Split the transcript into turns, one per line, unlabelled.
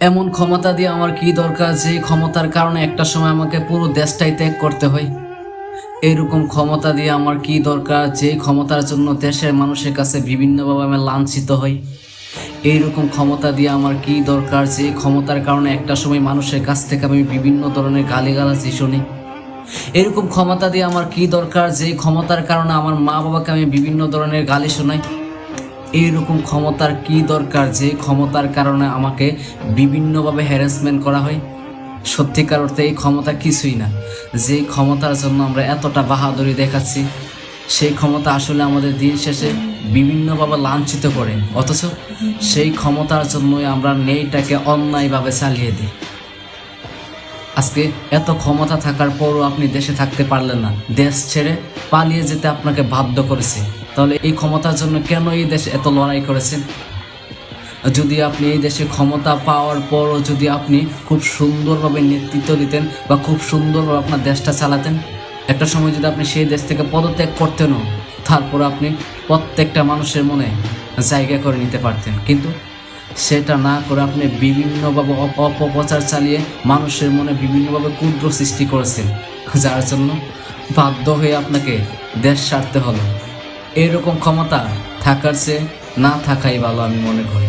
এমন ক্ষমতা দিয়ে আমার কি দরকার যে ক্ষমতার কারণে একটা সময় আমাকে পুরো দেশটাই ত্যাগ করতে হয়। এরকম ক্ষমতা দিয়ে আমার কি দরকার যে ক্ষমতার জন্য দেশের মানুষের কাছে বিভিন্নভাবে আমি লাঞ্ছিত হই। এইরকম ক্ষমতা দিয়ে আমার কি দরকার যে ক্ষমতার কারণে একটা সময় মানুষের কাছ থেকে আমি বিভিন্ন ধরনের গালিগালাজি শুনি। এরকম ক্ষমতা দিয়ে আমার কি দরকার যে ক্ষমতার কারণে আমার মা বাবাকে আমি বিভিন্ন ধরনের গালি শোনাই। এইরকম ক্ষমতার কি দরকার যে ক্ষমতার কারণে আমাকে বিভিন্নভাবে হ্যারাসমেন্ট করা হয়? সত্যিকার অর্থে এই ক্ষমতা কিছুই না। যে ক্ষমতার জন্য আমরা এতটা বাহাদুরি দেখাচ্ছি, সেই ক্ষমতা আসলে আমাদের দিন শেষে বিভিন্নভাবে লাঞ্ছিত করে। অথচ সেই ক্ষমতার জন্যই আমরা নেইটাকে অন্যায়ভাবে চালিয়ে দিই। আজকে এত ক্ষমতা থাকার পরও আপনি দেশে থাকতে পারলেন না। দেশ ছেড়ে পালিয়ে যেতে আপনাকে বাধ্য করেছে। তাহলে এই ক্ষমতার জন্য কেন এই দেশ এত লড়াই করেছেন? যদি আপনি এই দেশে ক্ষমতা পাওয়ার পরও যদি আপনি খুব সুন্দরভাবে নেতৃত্ব দিতেন বা খুব সুন্দরভাবে আপনার দেশটা চালাতেন, একটা সময় যদি আপনি সেই দেশ থেকে পদত্যাগ করতেনও, তারপর আপনি প্রত্যেকটা মানুষের মনে জায়গা করে নিতে পারতেন। কিন্তু সেটা না করে আপনি বিভিন্নভাবে অপপ্রচার চালিয়ে মানুষের মনে বিভিন্নভাবে ক্ষুদ্র সৃষ্টি করেছেন, যার জন্য বাধ্য হয়ে আপনাকে দেশ ছাড়তে হলো। এরকম ক্ষমতা থাকার চেয়ে না থাকাই ভালো আমি মনে করি।